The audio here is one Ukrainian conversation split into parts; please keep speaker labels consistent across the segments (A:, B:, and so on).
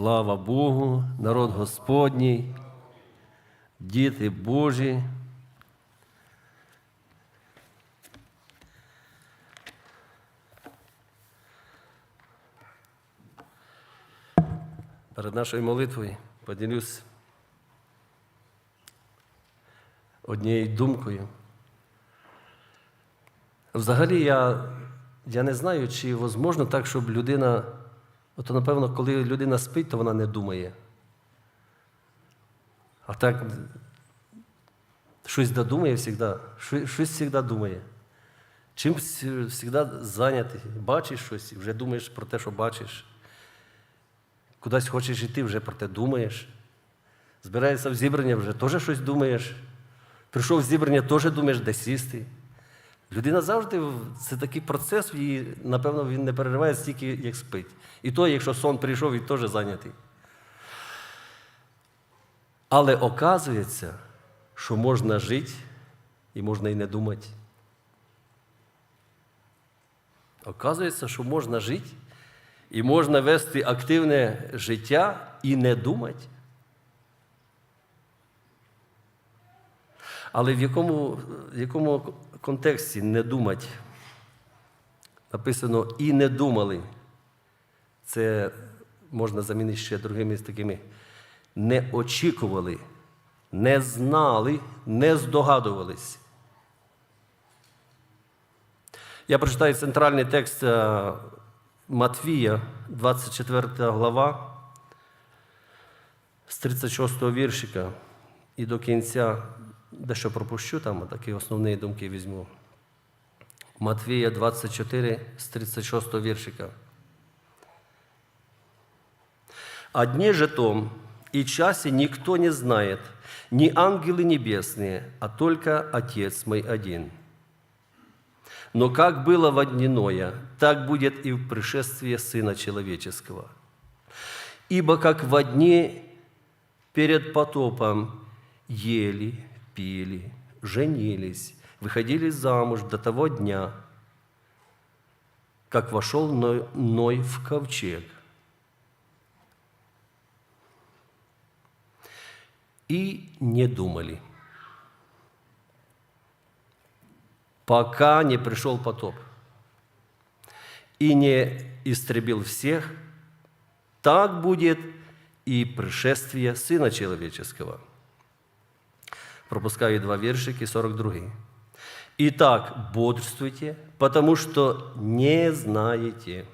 A: Слава Богу, народ Господній, діти Божі. Перед нашою молитвою поділюсь однією думкою. Взагалі, я, я не знаю, чи можливо так, щоб людина, от напевно, коли людина спить, то вона не думає. А так щось додумає завжди, щось завжди думає. Чимсь завжди зайнятий. Бачиш щось, і вже думаєш про те, що бачиш. Кудись хочеш йти, вже про те думаєш. Збираєшся в зібрання, вже теж щось думаєш. Прийшов в зібрання, теж думаєш, де сісти. Людина завжди це такий процес, і, напевно, він не перериває стільки, як спить. І то, якщо сон прийшов, він теж зайнятий. Але оказується, що можна жити і можна і не думати. Оказується, що можна жити і можна вести активне життя і не думати. Але в якому, в якому контексті не думати? Написано і не думали. Це можна замінити ще другими такими. Не очікували, не знали, не здогадувались. Я прочитаю центральний текст е, Матвія, 24 глава, з 36 віршика і до кінця дещо пропущу, там такі основні думки візьму. Матвія 24 з 36 віршика. О дне же том и часе никто не знает, ни ангелы небесные, а только Отец мой один. Но как было во дне Ноя, так будет и в пришествии Сына Человеческого. Ибо как во дне перед потопом ели, пили, женились, выходили замуж до того дня, как вошел Ной, в ковчег. И не думали, пока не пришел потоп и не истребил всех, так будет и пришествие Сына Человеческого. Пропускаю два вершики, 42. Итак, бодрствуйте, потому что не знаете.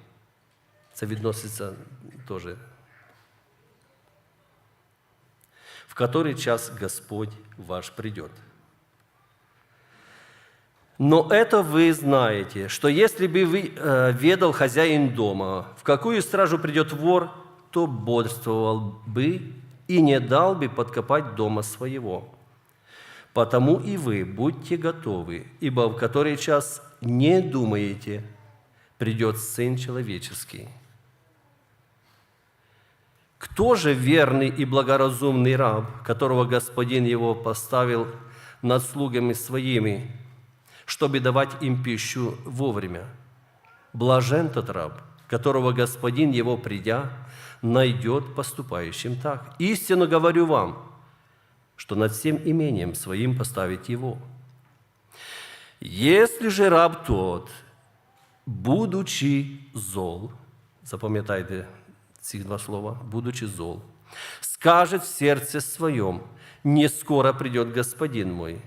A: Це відноситься теж. В который час Господь ваш придет. Но это вы знаете, что если бы вы, э, ведал хозяин дома, в какую стражу придет вор, то бодрствовал бы и не дал бы подкопать дома своего. Потому и вы будьте готовы, ибо в который час не думаете, придет Сын Человеческий. Кто же верный и благоразумный раб, которого Господин его поставил над слугами своими, чтобы давать им пищу вовремя? Блажен тот раб, которого Господин его, придя, найдет поступающим так. Истинно говорю вам, что над всем имением своим поставить его. Если же раб тот, будучи зол, запам'ятайте ці два слова, будучи зол, скажет в сердце своем, не скоро придет господин мой,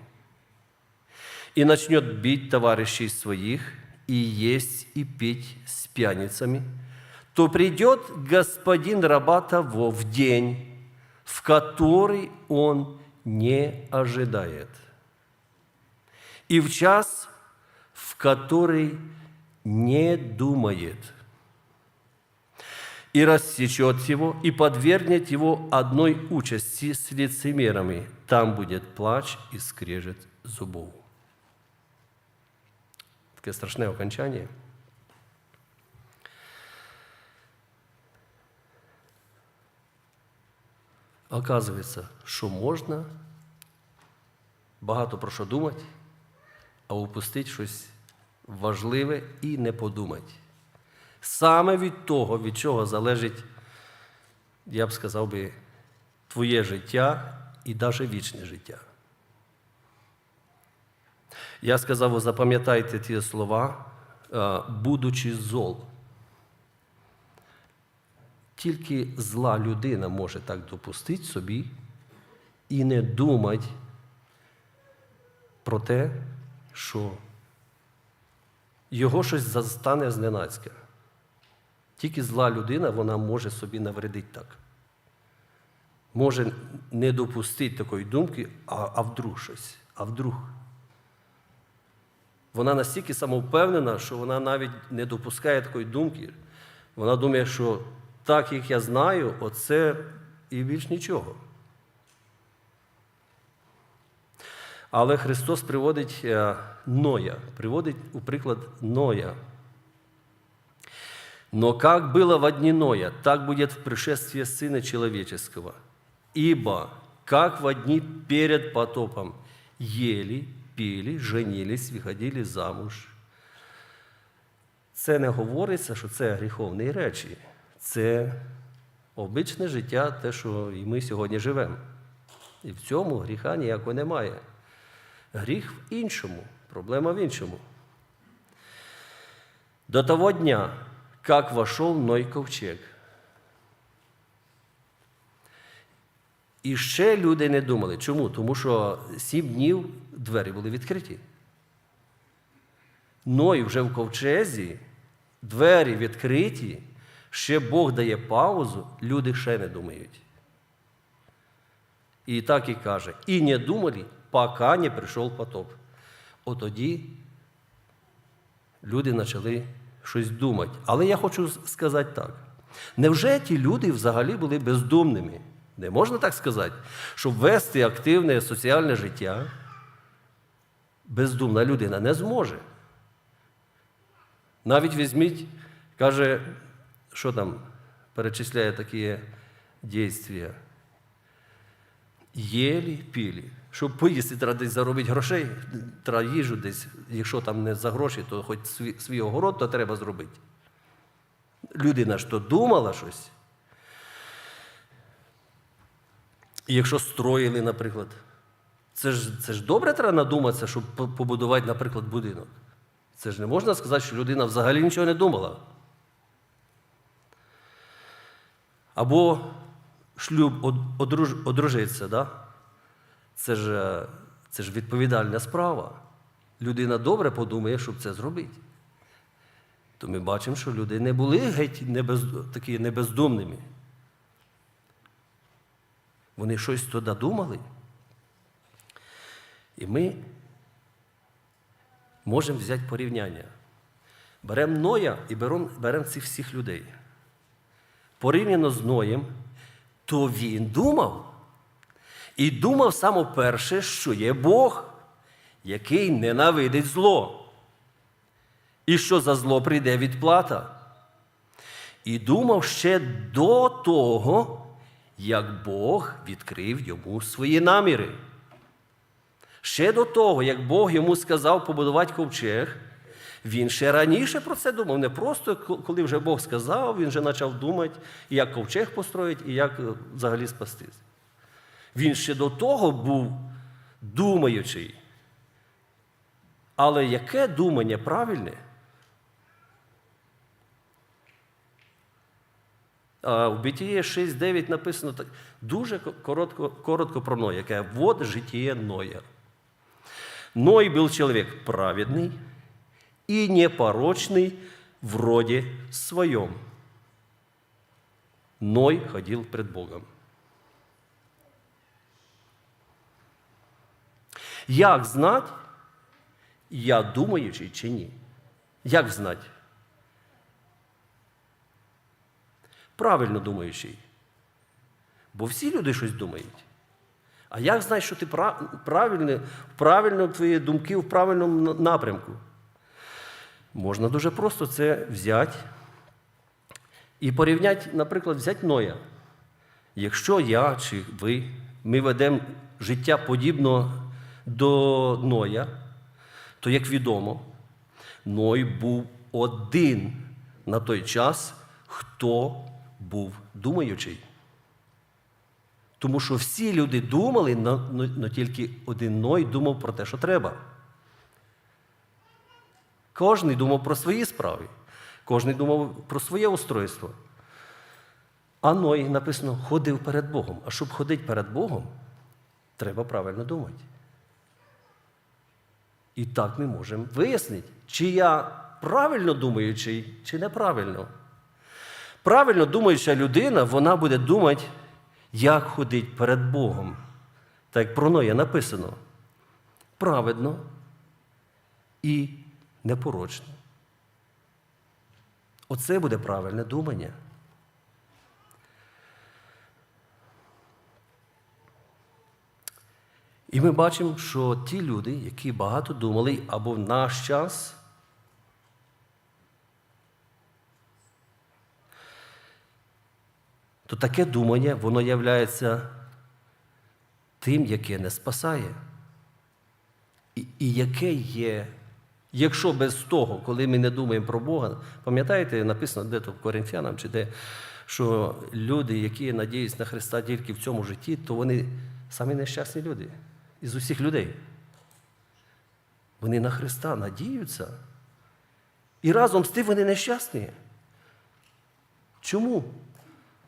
A: и начнет бить товарищей своих, и есть, и пить с пьяницами, то придет господин раба того в день, в который он не ожидает, и в час, в который не думает – и рассечет его, и подвергнет его одной участи с лицемерами. Там будет плач и скрежет зубов. Таке страшне окончання. Оказується, що можна багато про що думати, а упустити щось важливе і не подумати. Саме від того, від чого залежить я б сказав би, твоє життя і навіть вічне життя. Я сказав, запам'ятайте ті слова, е, будучи зол. Тільки зла людина може так допустити собі і не думати про те, що його щось застане зненацька. Тільки зла людина вона може собі навредити так. Може не допустити такої думки, а, а вдруг щось, а вдруг. Вона настільки самовпевнена, що вона навіть не допускає такої думки. Вона думає, що так, як я знаю, оце і більш нічого. Але Христос приводить е, Ноя, приводить у приклад Ноя. Но как было в дни Ноя, так будет в пришествии Сына Человеческого. Ибо как в дни перед потопом ели, пили, женились, виходили замуж. Це не говориться, що це гріховні речі. Це обичне життя, те, що і ми сьогодні живемо. І в цьому гріха ніякого немає. Гріх в іншому, проблема в іншому. До того дня, как вошел Ной ковчег. І ще люди не думали. Чому? Тому що сім днів двері були відкриті. Ной вже в ковчезі, двері відкриті, ще Бог дає паузу, люди ще не думають. І так і каже: і не думали, поки не прийшов потоп. Отоді люди почали щось думати. Але я хочу сказати так: невже ті люди взагалі були бездумними? Не можна так сказати, щоб вести активне соціальне життя, бездумна людина не зможе. Навіть візьміть, каже, що там перечисляє такі дійства. Єлі, пілі. Щоб поїсти, треба десь заробити грошей, треба їжу десь, якщо там не за гроші, то хоч свій, свій огород, то треба зробити. Людина ж то думала щось. Якщо строїли, наприклад, це ж, це ж добре треба надуматися, щоб побудувати, наприклад, будинок. Це ж не можна сказати, що людина взагалі нічого не думала. Або шлюб одруж, одружиться, да? це, ж, це ж відповідальна справа. Людина добре подумає, щоб це зробити. То ми бачимо, що люди не були геть не без, такі небездумними. Вони щось туди думали. І ми можемо взяти порівняння. Беремо Ноя і беремо, беремо цих всіх людей. Порівняно з Ноєм, то він думав. І думав саме перше, що є Бог, який ненавидить зло. І що за зло прийде відплата. І думав ще до того, як Бог відкрив йому свої наміри. Ще до того, як Бог йому сказав побудувати ковчег, він ще раніше про це думав. Не просто коли вже Бог сказав, він вже почав думати, як ковчег построїть, і як е, взагалі спастись. Він ще до того був думаючий. Але яке думання правильне? А в Бітіє 6.9 написано так, дуже коротко, коротко про Ноя, яке вот житие Ноя. Ной был человек праведный и непорочный в роде своем. Ной ходил пред Богом. Як знати, я думаючий чи ні? Як знати? Правильно думаючий. Бо всі люди щось думають. А як знати, що ти правильно, правильно твої думки в правильному напрямку? Можна дуже просто це взяти і порівняти, наприклад, взяти Ноя. Якщо я чи ви, ми ведемо життя подібно до Ноя, то, як відомо, Ной був один на той час, хто був думаючий. Тому що всі люди думали, але тільки один Ной думав про те, що треба. Кожний думав про свої справи, кожний думав про своє устройство. А Ной написано, ходив перед Богом. А щоб ходити перед Богом, треба правильно думати. І так ми можемо вияснити, чи я правильно думаю, чи, неправильно. Правильно думаюча людина, вона буде думати, як ходити перед Богом. Так як про Ноя написано. Праведно і непорочно. Оце буде правильне думання. І ми бачимо, що ті люди, які багато думали або в наш час, то таке думання, воно являється тим, яке не спасає. І, і яке є, якщо без того, коли ми не думаємо про Бога, пам'ятаєте, написано де-то Коринфянам, чи де, що люди, які надіються на Христа тільки в цьому житті, то вони самі нещасні люди із усіх людей. Вони на Христа надіються. І разом з тим вони нещасні. Чому?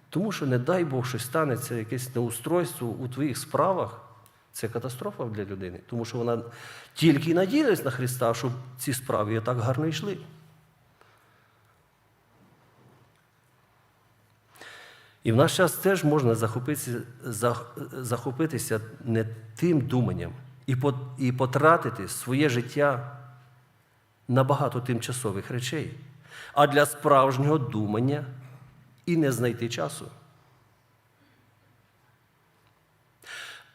A: Тому що, не дай Бог, щось станеться, якесь неустройство у твоїх справах. Це катастрофа для людини. Тому що вона тільки й надіялась на Христа, щоб ці справи так гарно йшли. І в наш час теж можна захопитися, захопитися не тим думанням і і потратити своє життя на багато тимчасових речей, а для справжнього думання і не знайти часу.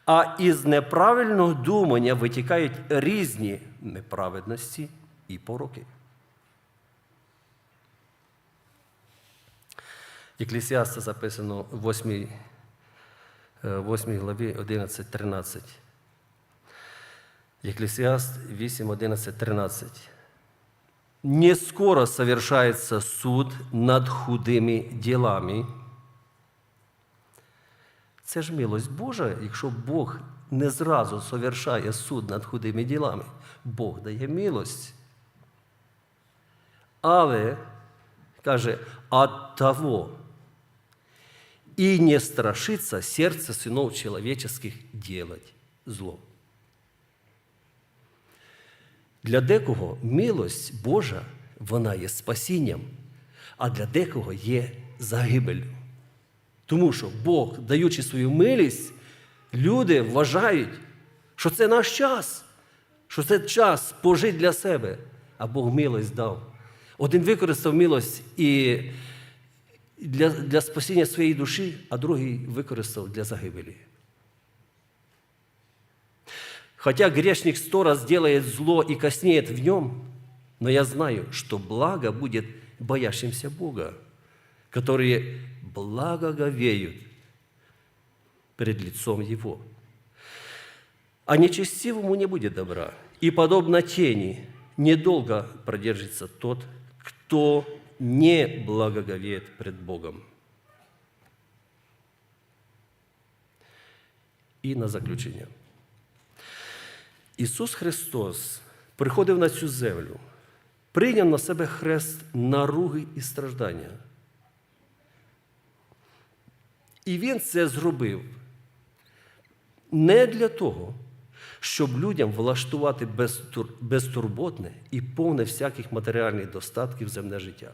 A: А із неправильного думання витікають різні неправедності і пороки. Еклесіаста записано в 8, 8 главі 11.13. Екклесиаст 8, 11, 13. Не скоро совершается суд над худими ділами. Це ж милость Божа, якщо Бог не зразу совершає суд над худими ділами, Бог дає милость. Але, каже, от того, и не страшится сердце сынов человеческих делать зло. Для декого милость Божа, вона є спасінням, а для декого є загибель. Тому що Бог, даючи свою милість, люди вважають, що це наш час, що це час пожити для себе, а Бог милость дав. Один використав милость і для для спасіння своєї душі, а другий використав для загибелі. Хотя грешник сто раз делает зло и коснеет в нем, но я знаю, что благо будет боящимся Бога, которые благоговеют перед лицом Его. А нечестивому не будет добра, и подобно тени недолго продержится тот, кто не благоговеет пред Богом. І на заключення. Ісус Христос приходив на цю землю, прийняв на себе хрест наруги і страждання. І Він це зробив не для того, щоб людям влаштувати безтурботне і повне всяких матеріальних достатків земне життя.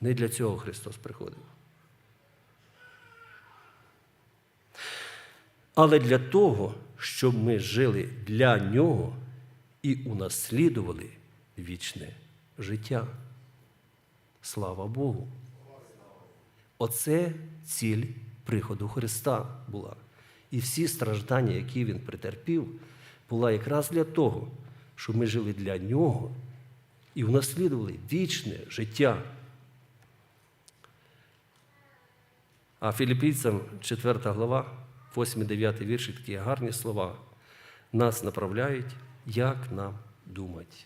A: Не для цього Христос приходив. Але для того, щоб ми жили для Нього і унаслідували вічне життя. Слава Богу! Оце ціль приходу Христа була. І всі страждання, які Він претерпів, була якраз для того, щоб ми жили для Нього і унаслідували вічне життя. А філіппійцям 4 глава, 8-9 вірші такі гарні слова. Нас направляють, як нам думати.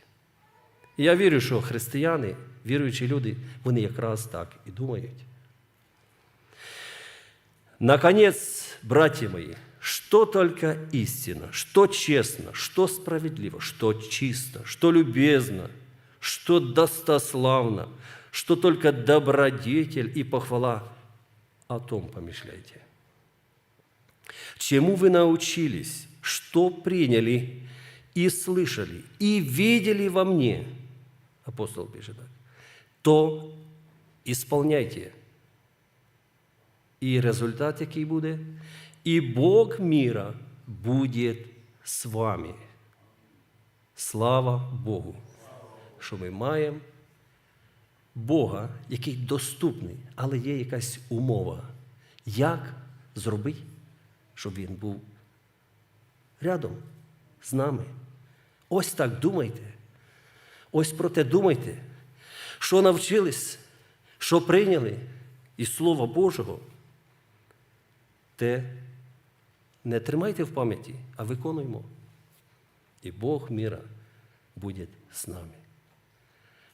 A: І я вірю, що християни, віруючі люди, вони якраз так і думають. Наконец, братья мои, что только истина, что честно, что справедливо, что чисто, что любезно, что достославно, что только добродетель и похвала, о том помышляйте. Чему вы научились, что приняли и слышали, и видели во мне, апостол пишет так, то исполняйте. І результат, який буде, і Бог міра буде з вами. Слава Богу, що ми маємо Бога, який доступний, але є якась умова. Як зробити, щоб він був рядом з нами? Ось так думайте. Ось про те думайте, що навчились, що прийняли із Слова Божого, те не тримайте в пам'яті, а виконуємо. І Бог міра буде з нами.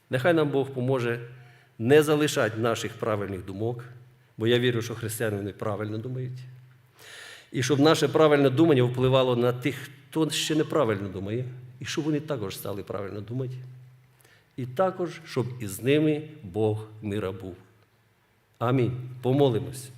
A: Нехай нам Бог поможе не залишати наших правильних думок, бо я вірю, що християни вони правильно думають. І щоб наше правильне думання впливало на тих, хто ще неправильно думає, і щоб вони також стали правильно думати. І також, щоб із ними Бог мира був. Амінь. Помолимось.